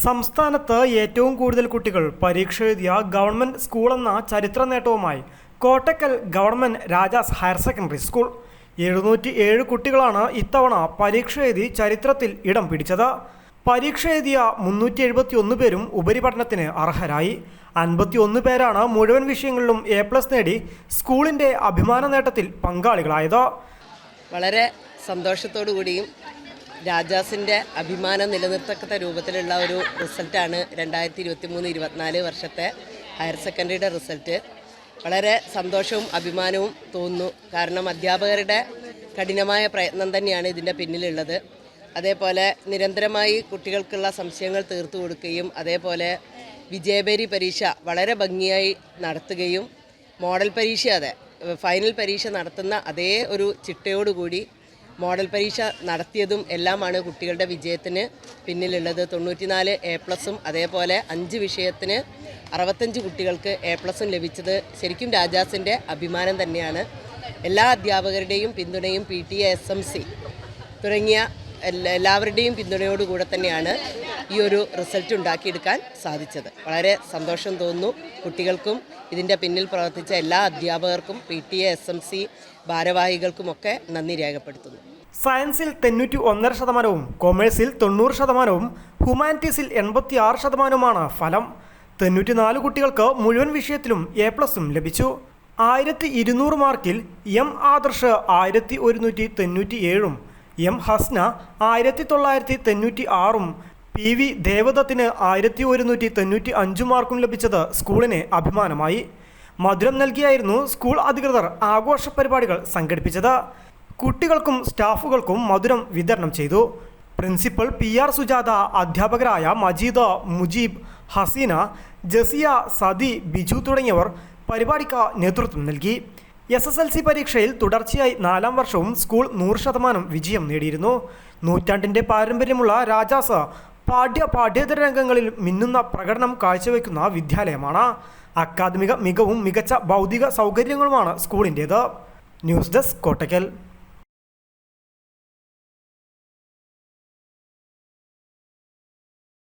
സംസ്ഥാനത്ത് ഏറ്റവും കൂടുതൽ കുട്ടികൾ പരീക്ഷ എഴുതിയ ഗവൺമെന്റ് സ്കൂൾ എന്ന ചരിത്ര നേട്ടവുമായി Kottakkal government Rajas higher secondary school. എഴുന്നൂറ്റി ഏഴ് കുട്ടികളാണ് ഇത്തവണ പരീക്ഷ എഴുതി ചരിത്രത്തിൽ ഇടം പിടിച്ചത്. പരീക്ഷ എഴുതിയ മുന്നൂറ്റി എഴുപത്തി ഒന്ന് പേരും ഉപരിപഠനത്തിന് അർഹരായി. അൻപത്തി ഒന്ന് പേരാണ് മുഴുവൻ വിഷയങ്ങളിലും എ പ്ലസ് നേടി സ്കൂളിന്റെ അഭിമാന നേട്ടത്തിൽ പങ്കാളികളായത്. വളരെ സന്തോഷത്തോടു കൂടിയും രാജാസിന്റെ അഭിമാനം നിലനിർത്തക്കത്ത രൂപത്തിലുള്ള ഒരു റിസൾട്ടാണ് രണ്ടായിരത്തി ഇരുപത്തി മൂന്ന് ഇരുപത്തിനാല് വർഷത്തെ ഹയർ സെക്കൻഡറിയുടെ റിസൾട്ട്. വളരെ സന്തോഷവും അഭിമാനവും തോന്നുന്നു. കാരണം അധ്യാപകരുടെ കഠിനമായ പ്രയത്നം തന്നെയാണ് ഇതിന്റെ പിന്നിലുള്ളത്. അതേപോലെ നിരന്തരമായി കുട്ടികൾക്കുള്ള സംശയങ്ങൾ തീർത്തു കൊടുക്കുകയും അതേപോലെ വിജയബേരി പരീക്ഷ വളരെ ഭംഗിയായി നടത്തുകയും മോഡൽ പരീക്ഷ അതെ ഫൈനൽ പരീക്ഷ നടത്തുന്ന അതേ ഒരു ചിട്ടയോടുകൂടി മോഡൽ പരീക്ഷ നടത്തിയതും എല്ലാമാണ് കുട്ടികളുടെ വിജയത്തിന് പിന്നിലുള്ളത്. തൊണ്ണൂറ്റിനാല് എ പ്ലസും അതേപോലെ അഞ്ച് വിഷയത്തിന് അറുപത്തഞ്ച് കുട്ടികൾക്ക് എ പ്ലസും ലഭിച്ചത് ശരിക്കും രാജാസിന്റെ അഭിമാനം തന്നെയാണ്. എല്ലാ അധ്യാപകരുടെയും പിന്തുണയും P T S M C തുടങ്ങിയ എല്ലാവരുടെയും പിന്തുണയോടുകൂടെ തന്നെയാണ്. ഈ ഒരു റിസൾട്ട് ഉണ്ടാക്കിയെടുക്കാൻ സാധിച്ചത്. വളരെ സന്തോഷം തോന്നുന്നു. കുട്ടികൾക്കും ഇതിന്റെ പിന്നിൽ പ്രവർത്തിച്ച എല്ലാ അധ്യാപകർക്കും P T A S M C ഭാരവാഹികൾക്കുമൊക്കെ നന്ദി രേഖപ്പെടുത്തുന്നു. സയൻസിൽ തൊണ്ണൂറ്റി ഒന്നര ശതമാനവും കൊമേഴ്സിൽ തൊണ്ണൂറ് ശതമാനവും ഹ്യൂമാനിറ്റീസിൽ എൺപത്തി ആറ് ശതമാനവുമാണ് ഫലം. തൊണ്ണൂറ്റിനാല് കുട്ടികൾക്ക് മുഴുവൻ വിഷയത്തിലും എ പ്ലസും ലഭിച്ചു. ആയിരത്തി ഇരുന്നൂറ് മാർക്കിൽ എം ആദർശ് ആയിരത്തി ഒരുന്നൂറ്റി തൊണ്ണൂറ്റി ഏഴും എം ഹസ്ന ആയിരത്തി തൊള്ളായിരത്തി തൊണ്ണൂറ്റി ആറും പി വി ദേവദത്തിന് ആയിരത്തി ഒരുന്നൂറ്റി തൊണ്ണൂറ്റി അഞ്ച് മാർക്കും ലഭിച്ചത് സ്കൂളിന് അഭിമാനമായി. മധുരം നൽകിയായിരുന്നു സ്കൂൾ അധികൃതർ ആഘോഷ പരിപാടികൾ സംഘടിപ്പിച്ചത്. കുട്ടികൾക്കും സ്റ്റാഫുകൾക്കും മധുരം വിതരണം ചെയ്തു. പ്രിൻസിപ്പൽ പി ആർ സുജാത അധ്യാപകരായ മജീദ് മുജീബ് ഹസീന ജസിയ സതി ബിജു തുടങ്ങിയവർ പരിപാടിക്ക് നേതൃത്വം നൽകി. എസ് എസ് എൽ സി പരീക്ഷയിൽ തുടർച്ചയായി നാലാം വർഷവും സ്കൂൾ നൂറ് ശതമാനം വിജയം നേടിയിരുന്നു. നൂറ്റാണ്ടിന്റെ പാരമ്പര്യമുള്ള രാജാസ് പാഠ്യ പാഠ്യേതര രംഗങ്ങളിൽ മിന്നുന്ന പ്രകടനം കാഴ്ചവെക്കുന്ന വിദ്യാലയമാണ്. അക്കാദമിക മികവും മികച്ച ഭൗതിക സൗകര്യങ്ങളുമാണ് സ്കൂളിന്റേത്. News desk Kottakkal.